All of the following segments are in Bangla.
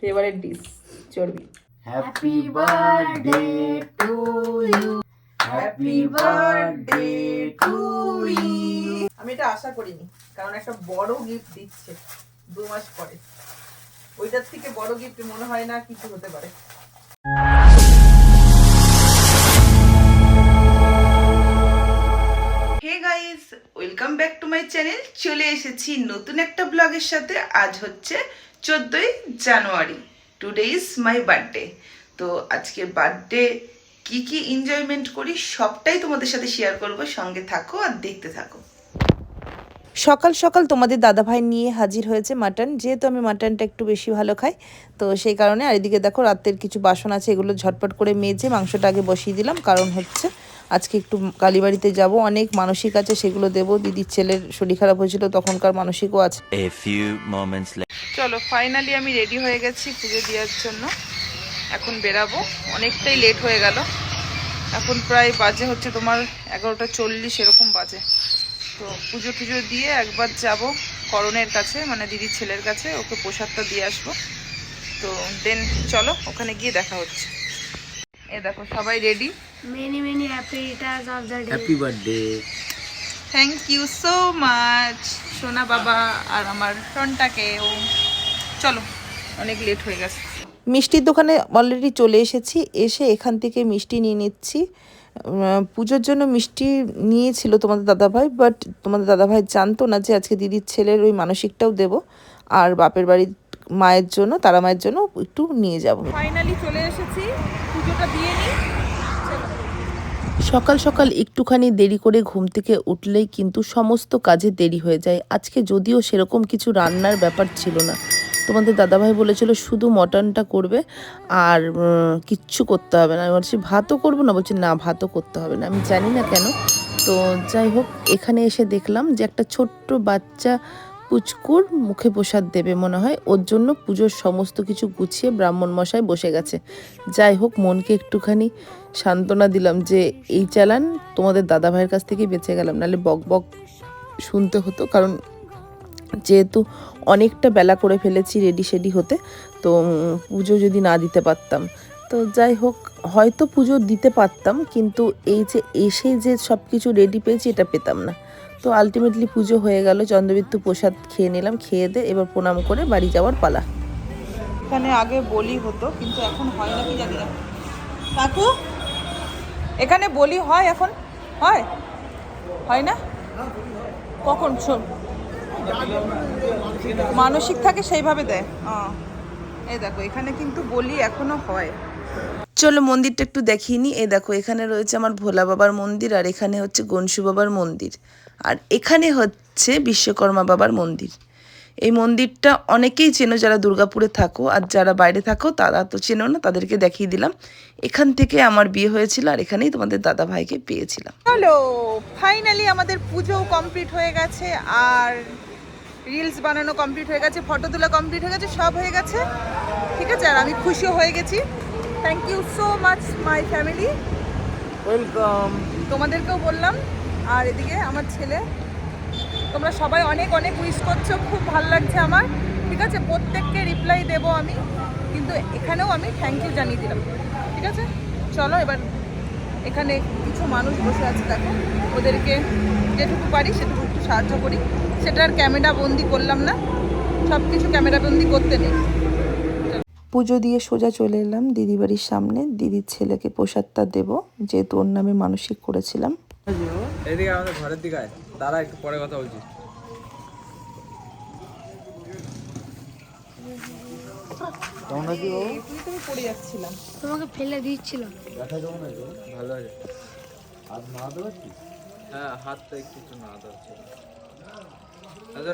ফেভারিট ডিশ চর্বি happy birthday to you happy birthday to you আমি এটা আশা করিনি কারণ একটা বড় গিফট দিচ্ছে দু মাস পরে। ওইটার থেকে বড় গিফট মনে হয় না কিছু হতে পারে। Guys welcome back to my channel চলে এসেছি নতুন একটা ব্লগের সাথে। আজ হচ্ছে চোদ্দোই জানুয়ারি। টুডে ইজ মাই বার্থডে তো আজকে বার্থডে কি কি এনজয়মেন্ট করি সবটাই তোমাদের সাথে শেয়ার করব। সঙ্গে থাকো আর দেখতে থাকো। সকাল সকাল তোমাদের দাদাভাই নিয়ে হাজির হয়েছে মাটন যেহেতু আমি মাটনটা একটু বেশি ভালো খাই, তো সেই কারণে আর এদিকে দেখো রাতের কিছু বাসন আছে, এগুলো ঝটপট করে মেজে মাংসটা আগে বসিয়ে দিলাম। কারণ হচ্ছে আজকে একটু কালীবাড়িতে যাব অনেক মানসিক আছে সেগুলো দেবো। দিদির ছেলের শরীর খারাপ হয়েছিল তখনকার মানসিকও আছে. চলো ফাইনালি আমি রেডি হয়ে গেছি পুজো দেওয়ার জন্য। এখন বেরাবো। অনেকটাই লেট হয়ে গেল। এখন প্রায় বাজে হচ্ছে তোমার এগারোটা চল্লিশ এরকম বাজে। তো পুজো টুজো দিয়ে একবার যাব করণের কাছে মানে দিদির ছেলের কাছে ওকে প্রসাদটা দিয়ে আসব। তো দেন চলো ওখানে গিয়ে দেখা হচ্ছে। এ দেখো সবাই ready many many happy returns of the day happy birthday thank you so much সোনা বাবা আর আমার টনটাকেও চলো অনেক লেট হয়ে গেছে। মিষ্টির দোকানে অলরেডি চলে এসেছি এসে এখান থেকে মিষ্টি নিয়ে নিচ্ছি। পুজোর জন্য মিষ্টি নিয়েছিল তোমাদের দাদাভাই বাট তোমাদের দাদাভাই জানতো না যে আজকে দিদির ছেলের ওই মানসিকটাও দেব। আর বাপের বাড়ির মায়ের জন্য তারা মায়ের জন্য একটু নিয়ে যাব। ফাইনালি চলে এসেছি। সকাল সকাল একটুখানি দেরি করে ঘুম থেকে উঠলেই কিন্তু সমস্ত কাজে দেরি হয়ে যায়। আজকে যদিও সেরকম কিছু রান্নার ব্যাপার ছিল না। তোমাদের দাদাভাই বলেছিল শুধু মটনটা করবে আর কিচ্ছু করতে হবে না। আমি বলছি, ভাতও করব না? বলছি, না, ভাতও করতে হবে না। আমি জানি না কেন। তো যাই হোক, এখানে এসে দেখলাম যে একটা ছোট্ট বাচ্চা পুচকুর মুখে প্রসাদ দেবে মনে হয়। ওর জন্য পুজোর সমস্ত কিছু গুছিয়ে ব্রাহ্মণ মশাই বসে গেছে। যাই হোক, মনকে একটুখানি সান্ত্বনা দিলাম যে এই চালান তোমাদের দাদা ভাইয়ের কাছ থেকেই বেঁচে গেলাম। নাহলে বক বক শুনতে হতো, কারণ যেহেতু অনেকটা বেলা করে ফেলেছি রেডি সেডি হতে, তো পুজো যদি না দিতে পারতাম। তো যাই হোক, হয়তো পুজো দিতে পারতাম, কিন্তু এই যে এসে যে সব কিছু রেডি পেয়েছি, এটা পেতাম না। তো আলটিমেটলি পুজো হয়ে গেল, চন্দ্রবিত্তু প্রসাদ খেয়ে নিলাম, খেয়ে দে এবার প্রণাম করে বাড়ি যাওয়ার পালা। এখানে আগে বলি হতো, কিন্তু এখন হয় নাকি জানি না। কাকু, এখানে বলি হয় এখন? হয়? হয় না? কখন? শোন। মানসিক থাকে সেইভাবে দেয়। এই দেখো, এখানে কিন্তু বলি এখনও হয়। চলো মন্দিরটা একটু দেখিয়ে নি। এই দেখো, এখানে রয়েছে আমার ভোলা বাবার মন্দির আর এখানে হচ্ছে গনসু বাবার মন্দির। আর এখানে হচ্ছে বিশ্বকর্মা বাবার মন্দির। এই মন্দিরটা অনেকেই চেনো যারা দুর্গাপুরে থাকো আর যারা বাইরে থাকো, তারা তো চেনো না, তাদেরকে দেখিয়ে দিলাম। এখান থেকে আমার বিয়ে হয়েছিল আর এখানেই তোমাদের দাদা ভাইকে পেয়েছিলাম। হ্যালো ফাইনালি আমাদের পুজো কমপ্লিট হয়ে গেছে আর রিলস বানানো কমপ্লিট হয়ে গেছে ফটো তোলা কমপ্লিট হয়ে গেছে, সব হয়ে গেছে। ঠিক আছে? আর আমি খুশিও হয়ে গেছি। Thank you so much my family welcome তোমাদেরকেও বললাম আর এদিকে আমার ছেলে। তোমরা সবাই অনেক অনেক উইশ করছ খুব ভালো লাগছে আমার। ঠিক আছে প্রত্যেককে রিপ্লাই দেবো আমি কিন্তু এখানেও আমি থ্যাংক ইউ জানিয়ে দিলাম। ঠিক আছে? চলো এবার এখানে কিছু মানুষ বসে আছে দেখো। ওদেরকে যেটুকু পারি সেটুকু একটু সাহায্য করি। সেটা আর ক্যামেরা বন্দি করলাম না। সব কিছু ক্যামেরা বন্দি করতে নেই। পুজো দিয়ে সোজা চলে এলাম দিদি বাড়ির সামনে। দিদির ছেলেকে প্রসাদটা দেবো যেহেতু ওর নামে মানসিক করেছিলাম। এদিকে আমাদের ঘরের দিকে একটু পরে কথা বলছি। কেমন আছি ও তুই তুমি পড়ে যাচ্ছিলাম তোমাকে ফেলে দিচ্ছিলাম ব্যথা কেমন আছে ভালো আছে। হাত হ্যাঁ হাতটা একটু একটু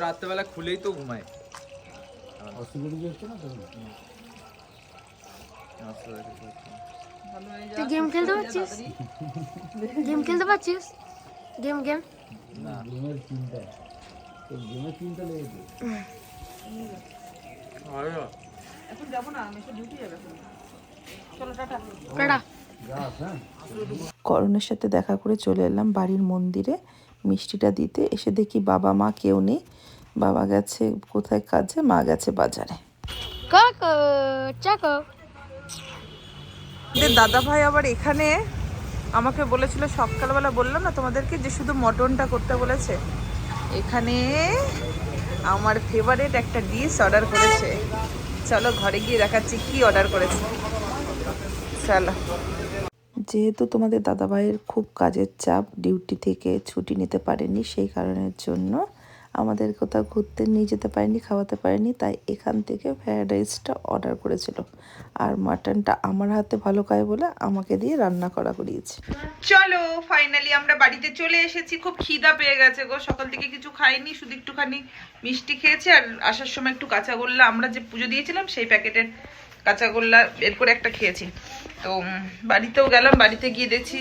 রাত্রেবেলা খুলেই তো ঘুমায়। অসুবিধা হচ্ছে না তো? তুই গেম খেলতে পারছিস? গেম খেলতে পারছিস? গেম গেম না গেমের চিন্তা। গেমের চিন্তা লেগেছে। এখন যাব না আমি ডিউটি যাবে এখন। চলো টাটা। টাটা। করণের সাথে দেখা করে চলে এলাম বাড়ির মন্দিরে মিষ্টিটা দিতে। এসে দেখি বাবা মা কেউ নেই। বাবা গেছে কোথায় কাজে মা গেছে বাজারে। Coco, Choco. দাদা ভাই আবার এখানে আমাকে বলেছিল, সকালবেলা বললাম না তোমাদেরকে যে শুধু মটনটা করতে বলেছে? এখানে আমার ফেভারিট একটা ডিশ অর্ডার করেছে। চলো ঘরে গিয়ে দেখাচ্ছি কি অর্ডার করেছে। চলো। যেহেতু তোমাদের দাদাভাইয়ের খুব কাজের চাপ ডিউটি থেকে ছুটি নিতে পারেনি, সেই কারণের জন্য আমাদের কোথাও ঘুরতে নিয়ে যেতে পারেনি, খাওয়াতে পারেনি, তাই এখান থেকে ফ্রায়েড রাইসটা অর্ডার করেছিল। আর মাটনটা আমার হাতে ভালো খায় বলে আমাকে দিয়ে রান্না করা করিয়েছে। চলো ফাইনালি আমরা বাড়িতে চলে এসেছি। খুব খিদা পেয়ে গেছে গো। সকাল থেকে কিছু খাইনি, শুধু একটুখানি মিষ্টি খেয়েছি আর আসার সময় একটু কাঁচাগোল্লা। আমরা যে পুজো দিয়েছিলাম, সেই প্যাকেটের কাঁচাগোল্লা বের করে একটা খেয়েছি। তো বাড়িতেও গেলাম, বাড়িতে গিয়ে দেখছি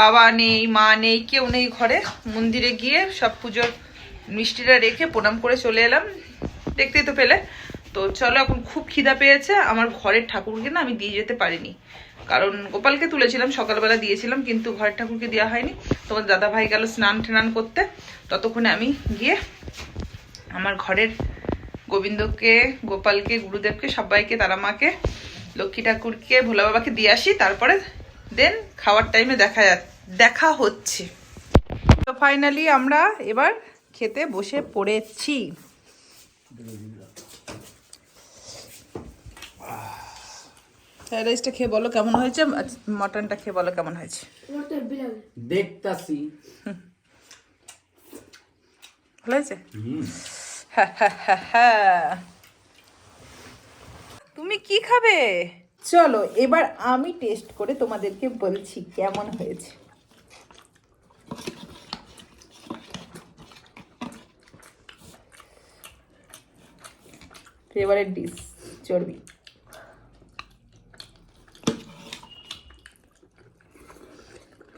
বাবা নেই, মা নেই, কেউ নেই ঘরে। মন্দিরে গিয়ে সব পুজোর মিষ্টিটা রেখে প্রণাম করে চলে এলাম। দেখতেই তো পেলে। তো চলো, এখন খুব খিদা পেয়েছে। আমার ঘরের ঠাকুরকে না আমি দিয়ে যেতে পারিনি। কারণ গোপালকে তুলেছিলাম, সকালবেলা দিয়েছিলাম, কিন্তু ঘরের ঠাকুরকে দেওয়া হয়নি। তোমার দাদা ভাই গেল স্নান টান করতে। ততক্ষণে আমি গিয়ে আমার ঘরের গোবিন্দকে, গোপালকে, গুরুদেবকে, সবাইকে, তারা মাকে, লক্ষ্মী ঠাকুরকে, ভোলা বাবাকে দিয়ে আসি। তারপরে দেন খাওয়ার টাইমে দেখা দেখা হচ্ছে। তো ফাইনালি আমরা এবার খেতে বসে পড়েছি। ফ্রাইড রাইসটা খেয়ে বলো কেমন হয়েছে মটনটা খেয়ে বলো কেমন হয়েছে। দেখতাছি। ভালো হয়েছে? হ্যাঁ, হ্যাঁ, হ্যাঁ, হ্যাঁ। তুমি কি খাবে? চলো এবার আমি টেস্ট করে তোমাদেরকে বলছি কেমন হয়েছে। ফেভারিট ডিশ চর্বি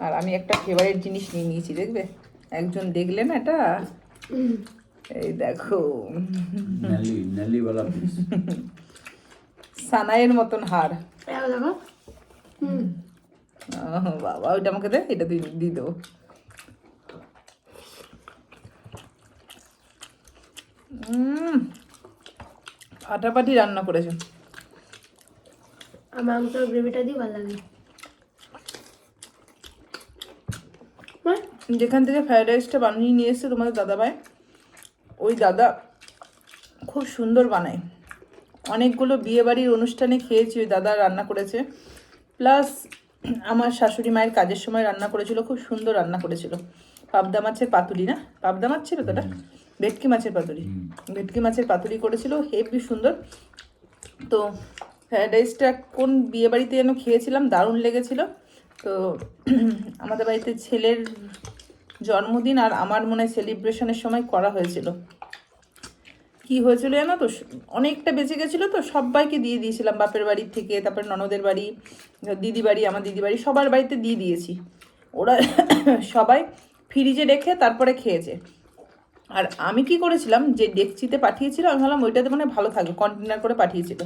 আর আমি একটা ফেভারিট জিনিস নিয়ে নিয়েছি দেখবে? একজন দেখলে না এটা এই দেখো। সানাইয়ের মতন হার দেখো দেখো বাবা ওইটা আমাকে দে এটা দিয়ে দিয়ে দেবো। উম, ফাটাফাটি রান্না করেছে আর মাংসের গ্রেভিটা দিয়ে ভালো লাগে? যেখান থেকে ফ্রাইড রাইসটা বানিয়ে নিয়ে এসছে তোমাদের দাদা ভাই ওই দাদা খুব সুন্দর বানায়। অনেকগুলো বিয়েবাড়ির অনুষ্ঠানে খেয়েছি ওই দাদা রান্না করেছে। প্লাস আমার শাশুড়ি মায়ের কাজের সময় রান্না করেছিল খুব সুন্দর রান্না করেছিল। পাবদা মাছের পাতুলি না? পাবদা মাছ ছিল তো ওটা? ভেটকি মাছের পাতুরি। ভেটকি মাছের পাতুরি করেছিল হেভি সুন্দর। তো ফ্রাইড রাইসটা কোন বিয়ে বাড়িতে যেন খেয়েছিলাম দারুণ লেগেছিল। তো আমাদের বাড়িতে ছেলের জন্মদিন আর আমার মনে হয় সেলিব্রেশনের সময় করা হয়েছিল। কি হয়েছিল জানো তো? অনেকটা বেঁচে গেছিল তো সবাইকে দিয়ে দিয়েছিলাম বাপের বাড়ির থেকে তারপরে ননদের বাড়ি দিদি বাড়ি আমার দিদি বাড়ি সবার বাড়িতে দিয়ে দিয়েছি। ওরা সবাই ফ্রিজে রেখে তারপরে খেয়েছে। আর আমি কি করেছিলাম, যে ডেকচিতে পাঠিয়েছিল, আমি ভাবলাম ওইটাতে মানে ভালো থাকবে কন্টেনার করে পাঠিয়েছিল।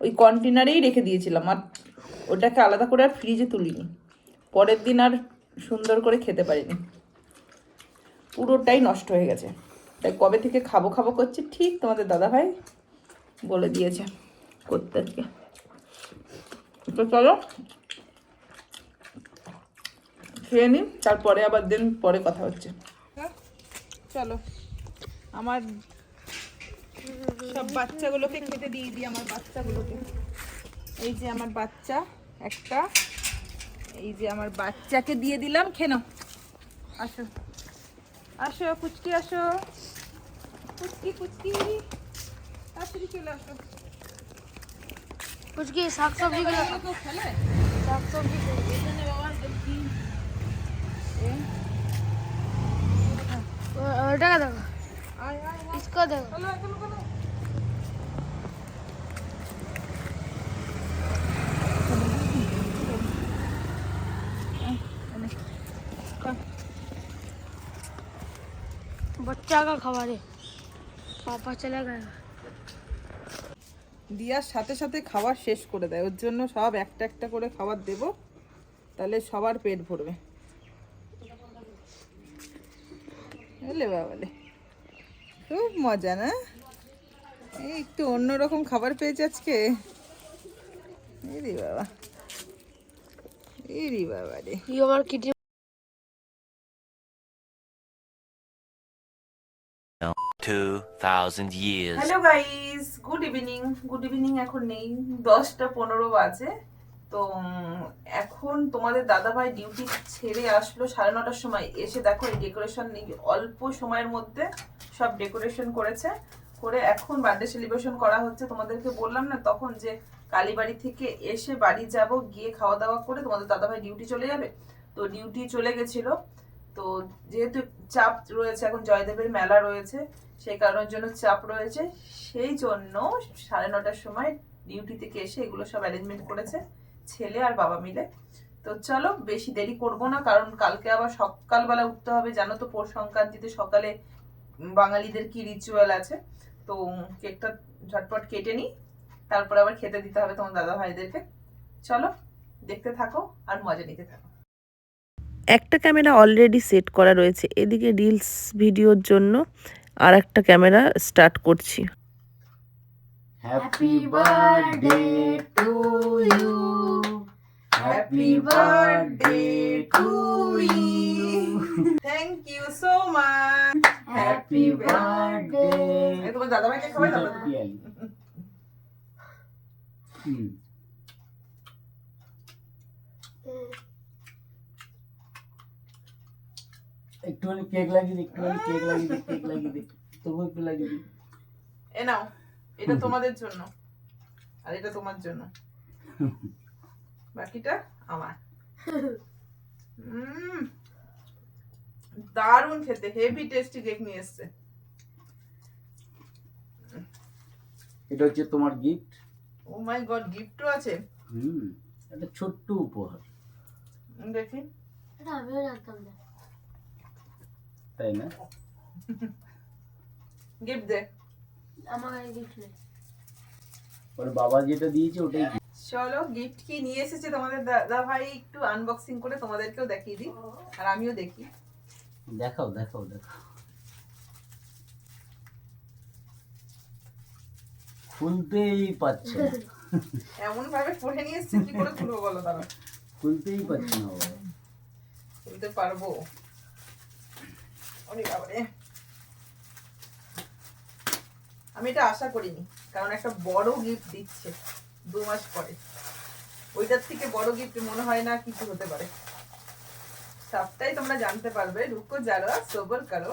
ওই কন্টেনারেই রেখে দিয়েছিলাম, আর ওটাকে আলাদা করে আর ফ্রিজে তুলিনি। পরের দিন আর সুন্দর করে খেতে পারিনি। পুরোটাই নষ্ট হয়ে গেছে। তাই কবে থেকে খাব খাব করছি, ঠিক তোমাদের দাদা ভাই বলে দিয়েছে করতে তো চলো, খেয়ে নিই, তারপরে আবার দিন পরে কথা হচ্ছে। চলো আমার সব বাচ্চাগুলোকে খেতে দিয়ে দিই আমার বাচ্চাগুলোকে। এই যে আমার বাচ্চা একটা। এই যে আমার বাচ্চাকে দিয়ে দিলাম খেনো আসো। আসো কুচকি আসো। কুচকি কুচকি। তাড়াতাড়ি চলে আসো। কুচকি শাক সবজি খেলে? শাক সবজি और- और देखो देखो আয় আয় আয় इसको देखो চলো চলো চলো बच्चा का खबर है पापा चले गए দিয়ার সাথে সাথে খাবার শেষ করে দেয় ওর জন্য সব একটা একটা করে খাবার দেব তাহলে সবার পেট ভরবে এলে বাবালে। খুব মজা না? এই একটু অন্যরকম খাবার পেয়েছে আজকে। এরি বাবা। এরি বাবা রে. 2,000 years. Hello guys good evening good evening এখন নেই। দশটা পনেরো বাজে। তো এখন তোমাদের দাদাভাই ডিউটি ছেড়ে আসলো সাড়ে নটার সময়, এসে দেখো এই ডেকোরেশন অল্প সময়ের মধ্যে সব ডেকোরেশন করেছে। করে এখন বার্থডে সেলিব্রেশন করা হচ্ছে। তোমাদেরকে বললাম না তখন যে কালীবাড়ি থেকে এসে বাড়ি যাব, গিয়ে খাওয়া দাওয়া করে তোমাদের দাদাভাই ডিউটি চলে যাবে। তো ডিউটি চলে গেছিল। তো যেহেতু চাপ রয়েছে, এখন জয়দেবের মেলা রয়েছে, সেই কারণের জন্য চাপ রয়েছে। সেই জন্য সাড়ে নটার সময় ডিউটি থেকে এসে এগুলো সব অ্যারেঞ্জমেন্ট করেছে। ছেলে আর বাবা মিলে। তো চলো, বেশি দেরি করব না, কারণ কালকে আবার সকালবেলা উঠতে হবে, জানো তো পৌষ সংক্রান্তিতে সকালে বাঙালিদের কি রিচুয়াল আছে। তো কেকটা ঝটপট কেটে নিই, তারপর আবার খেতে দিতে হবে তোমার দাদা ভাইদেরকে। চলো, দেখতে থাকো আর মজা নিতে থাকো। একটা ক্যামেরা অলরেডি সেট করা রয়েছে, এদিকে রিলস ভিডিওর জন্য আর একটা ক্যামেরা স্টার্ট করছি। Happy birthday to you. Happy birthday to you. Thank you so much Happy birthday. তোমার দাদা ভাইকে খাওয়াই দাও পিয়ালি। হুম। একটুখানি কেক লাগিয়ে দিই একটুখানি কেক লাগিয়ে দিই কেক লাগিয়ে দিই তবু একটু লাগিয়ে দিই এ নাও এটা তোমাদের জন্য। আর এটা তোমার জন্য। বাকিটা আমার। দারুণ খেতে। হেভি টেস্টি কেক নিয়ে এসছে। এটা হচ্ছে তোমার গিফট ও মাই গড গিফটও আছে। হুম একটা ছোট্ট উপহার। দেখি। এটা আমিও জানতাম না। তাই না? গিফট দে। আমার গিফট নেই। ওর বাবা যেটা দিয়েছে ওটাই চলো গিফট কি নিয়ে এসেছে তোমাদের দাদা ভাই একটু আনবক্সিং করে তোমাদেরকেও দেখিয়ে দিই আর আমিও দেখি। দেখাও দেখাও দেখাও। খুলতেই পাচ্ছে না। এমন ভাবে পড়ে নিয়ে এসছে কি করে খুলবো বলো তারা খুলতেই পাচ্ছে না বাবা খুলতে পারব। ওরে বাবারে। আমি এটা আশা করিনি কারণ একটা বড় গিফট দিচ্ছে দু মাস পরে। ওইটার থেকে বড় গিফট মনে হয় না কিছু হতে পারে। সবটাই তোমরা জানতে পারবে। রুকো যারা সবর করো।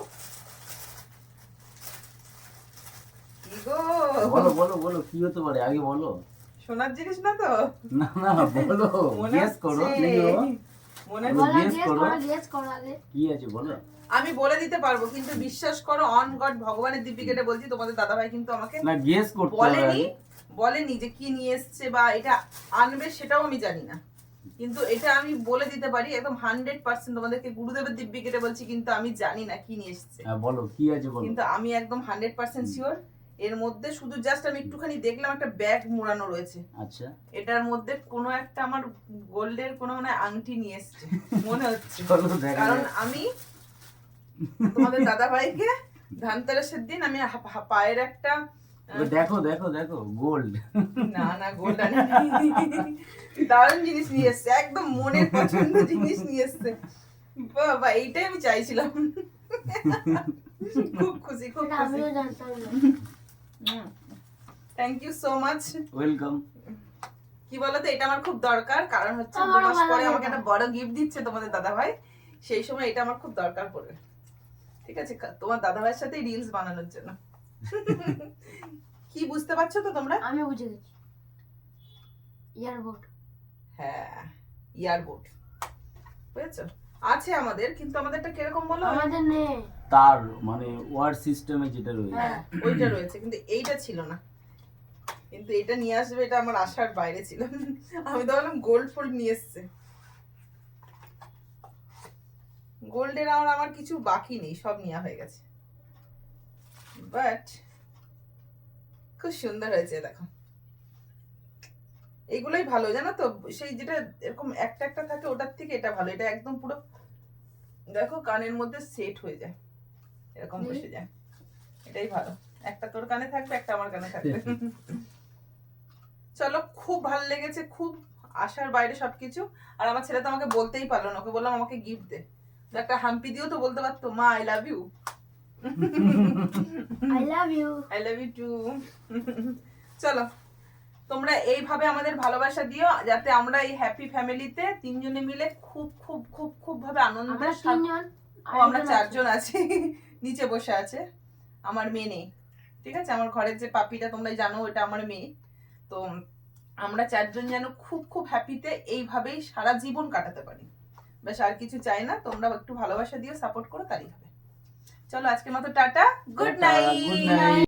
বলো বলো বলো কি হতে পারে? আগে বলো। সোনার জিনিস না তো? না না বলো মনে গেস করো মনে করো। করো গেস করো কি আছে বলো। আমি বলে দিতে পারব কিন্তু বিশ্বাস করো অন গড ভগবানের দিব্যি বলছি তোমাদের দাদাভাই কিন্তু আমাকে না গেস করতে বলেনি বলেনি যে কি নিয়ে এসছে বা এটা আনবে সেটাও আমি জানি না। কিন্তু এটা আমি বলে দিতে পারি একদম হান্ড্রেড পার্সেন্ট তোমাদেরকে গুরুদেবের দিব্যি কেটে বলছি কিন্তু আমি জানি না কি নিয়ে এসছে। হ্যাঁ বলো কি আছে বলো? কিন্তু আমি একদম হান্ড্রেড পার্সেন্ট শিওর এর মধ্যে শুধু জাস্ট আমি একটুখানি দেখলাম একটা ব্যাগ মোড়ানো রয়েছে। আচ্ছা। এটার মধ্যে কোনো একটা আমার গোল্ডের কোনো মানে আংটি নিয়ে এসছে মনে হচ্ছে। কারণ আমি তোমাদের দাদা ভাইকে ধানতেরাসের দিন আমি পায়ের একটা দেখো দেখো দেখো গোল্ড না না গোল্ড দারুণ জিনিস নিয়ে এসছে একদম মনের পছন্দ জিনিস নিয়ে এসছে। বাবা এইটাই আমি চাইছিলাম। খুব খুশি খুব খুশি। Thank you so much welcome কি বলতো এটা আমার খুব দরকার কারণ হচ্ছে দু মাস পরে আমাকে একটা বড় গিফট দিচ্ছে তোমাদের দাদা ভাই সেই সময় এটা আমার খুব দরকার পড়বে ঠিক আছে তোমার দাদা ভাইয়ের সাথে রিলস বানানোর জন্য। কি বুঝতে পারছ তো তোমরা? আমি বুঝে গেছি। ইয়ারবোর্ড হ্যাঁ ইয়ারবোর্ড বুঝেছ? আছে আমাদের কিন্তু আমাদেরটা কীরকম বলো? আমাদের নেই তার মানে ওয়ার্ড সিস্টেমে যেটা রয়েছে। হ্যাঁ। ওইটা রয়েছে কিন্তু এইটা ছিল না। কিন্তু এটা নিয়ে আসবে এটা আমার আশার বাইরে ছিল। আমি তো বললাম গোল্ড ফোল্ড নিয়ে এসছে। গোল্ডের আমার আমার কিছু বাকি নেই সব নেওয়া হয়ে গেছে। বাট খুব সুন্দর হয়েছে দেখো। এইগুলোই ভালো জানো তো? সেই যেটা এরকম একটা একটা থাকে ওটার থেকে এটা ভালো। এটা একদম পুরো দেখো কানের মধ্যে সেট হয়ে যায়। এরকম বসে যায়। এটাই ভালো। একটা তোর কানে থাকবে একটা আমার কানে থাকবে। চলো খুব ভালো লেগেছে খুব আশার বাইরে সবকিছু। আর আমার ছেলে তো আমাকে বলতেই পারল না ওকে বললাম আমাকে গিফট দে। একটা হাম্পি দিও তো বলতে পারতো মা I love you I love you. I love you too চলো তোমরা এইভাবে আমাদের ভালোবাসা দিও যাতে আমরা এই হ্যাপি ফ্যামিলিতে তিনজনে মিলে খুব খুব খুব খুব ভাবে আনন্দ আমরা চারজন আছি। নিচে বসে আছে। আমার মেয়ে নেই। ঠিক আছে? আমার ঘরের যে পাপিটা তোমরা জানো ওটা আমার মেয়ে। তো আমরা চারজন যেন খুব খুব হ্যাপিতে এইভাবেই সারা জীবন কাটাতে পারি। বেশ আর কিছু চাই না। তোমরা একটু ভালোবাসা দিও সাপোর্ট করো তারই হবে। চলো আজকের মতো টাটা। Good night.